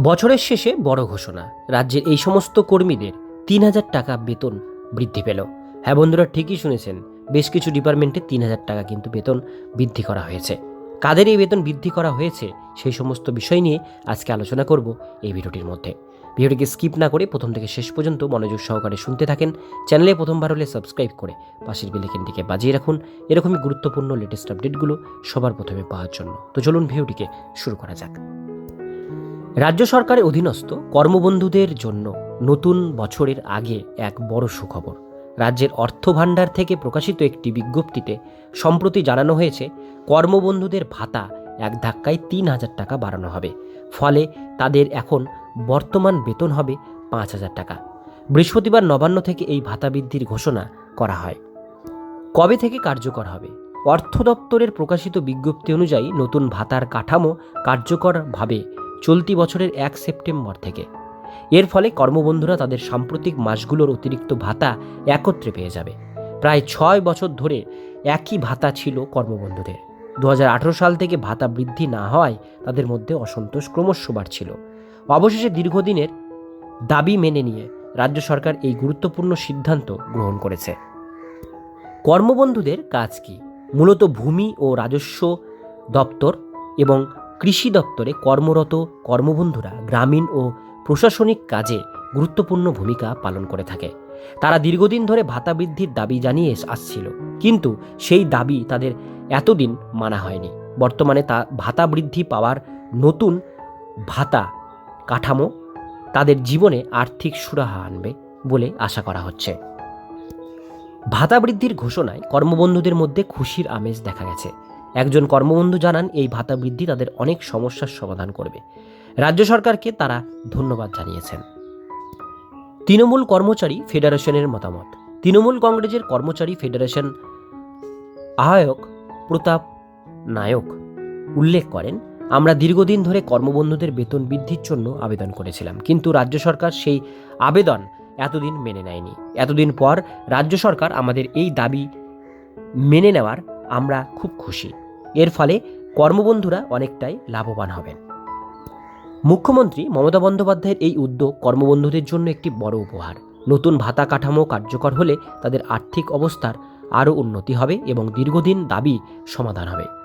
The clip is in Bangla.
বছরের শেষে বড় ঘোষণা। রাজ্যের এই সমস্ত কর্মীদের তিন হাজার টাকা বেতন বৃদ্ধি পেল। হ্যাঁ বন্ধুরা, ঠিকই শুনেছেন, বেশ কিছু ডিপার্টমেন্টে তিন হাজার টাকা কিন্তু বেতন বৃদ্ধি করা হয়েছে। কাদের এই বেতন বৃদ্ধি করা হয়েছে সেই সমস্ত বিষয় নিয়ে আজকে আলোচনা করব এই ভিডিওটির মধ্যে। ভিডিওটিকে স্কিপ না করে প্রথম থেকে শেষ পর্যন্ত মনোযোগ সহকারে শুনতে থাকেন, চ্যানেলে প্রথমবার হলে সাবস্ক্রাইব করে পাশের বেলেকেনটিকে বাজিয়ে রাখুন। এরকমই গুরুত্বপূর্ণ লেটেস্ট আপডেটগুলো সবার প্রথমে পাওয়ার জন্য। তো চলুন ভিডিওটিকে শুরু করা যাক। রাজ্য সরকারের অধীনস্থ কর্মবন্ধুদের জন্য নতুন বছরের আগে এক বড় সুখবর। রাজ্যের অর্থভাণ্ডার থেকে প্রকাশিত একটি বিজ্ঞপ্তিতে সম্প্রতি জানানো হয়েছে, কর্মবন্ধুদের ভাতা এক ধাক্কায় তিন হাজার টাকা বাড়ানো হবে। ফলে তাদের এখন বর্তমান বেতন হবে পাঁচ হাজার টাকা। বৃহস্পতিবার নবান্ন থেকে এই ভাতা বৃদ্ধির ঘোষণা করা হয়। কবে থেকে কার্যকর হবে? অর্থ দপ্তরের প্রকাশিত বিজ্ঞপ্তি অনুযায়ী নতুন ভাতার কাঠামো কার্যকরভাবে চলতি বছরের এক সেপ্টেম্বর থেকে। এর ফলে কর্মবন্ধুরা তাদের সাম্প্রতিক মাসগুলোর অতিরিক্ত ভাতা একত্রে পেয়ে যাবে। প্রায় ছয় বছর ধরে একই ভাতা ছিল কর্মবন্ধুদের। দু হাজার আঠেরো সাল থেকে ভাতা বৃদ্ধি না হওয়ায় তাদের মধ্যে অসন্তোষ ক্রমশ বাড়ছিল। অবশেষে দীর্ঘদিনের দাবি মেনে নিয়ে রাজ্য সরকার এই গুরুত্বপূর্ণ সিদ্ধান্ত গ্রহণ করেছে। কর্মবন্ধুদের কাজ কি? মূলত ভূমি ও রাজস্ব দপ্তর এবং কৃষি দপ্তরে কর্মরত কর্মবন্ধুরা গ্রামীণ ও প্রশাসনিক কাজে গুরুত্বপূর্ণ ভূমিকা পালন করে থাকে। তারা দীর্ঘদিন ধরে ভাতা বৃদ্ধির দাবি জানিয়ে আসছিল। কিন্তু সেই দাবি তাদের এতদিন মানা হয়নি। বর্তমানে তা ভাতা বৃদ্ধি পাওয়ার নতুন ভাতা কাঠামো তাদের জীবনে আর্থিক সুরাহা আনবে বলে আশা করা হচ্ছে। ভাতা বৃদ্ধির ঘোষণায় কর্মবন্ধুদের মধ্যে খুশির আমেজ দেখা গেছে। একজন কর্মবন্ধু জানান, এই ভাতা বৃদ্ধি তাদের অনেক সমস্যার সমাধান করবে। রাজ্য সরকারকে তারা ধন্যবাদ জানিয়েছেন। তৃণমূল কর্মচারী ফেডারেশনের মতামত। তৃণমূল কংগ্রেসের কর্মচারী ফেডারেশন আহ্বায়ক প্রতাপ নায়ক উল্লেখ করেন, আমরা দীর্ঘদিন ধরে কর্মবন্ধুদের বেতন বৃদ্ধির জন্য আবেদন করেছিলাম, কিন্তু রাজ্য সরকার সেই আবেদন এতদিন মেনে নেয়নি। এতদিন পর রাজ্য সরকার আমাদের এই দাবি মেনে নেওয়ার আমরা খুব খুশি। এর ফলে কর্মবন্ধুরা অনেকটাই লাভবান হবেন। মুখ্যমন্ত্রী মমতা বন্দ্যোপাধ্যায়ের এই উদ্যোগ কর্মবন্ধুদের জন্য একটি বড় উপহার। নতুন ভাতা কাঠামো কার্যকর হলে তাদের আর্থিক অবস্থার আরও উন্নতি হবে এবং দীর্ঘদিন দাবি সমাধান হবে।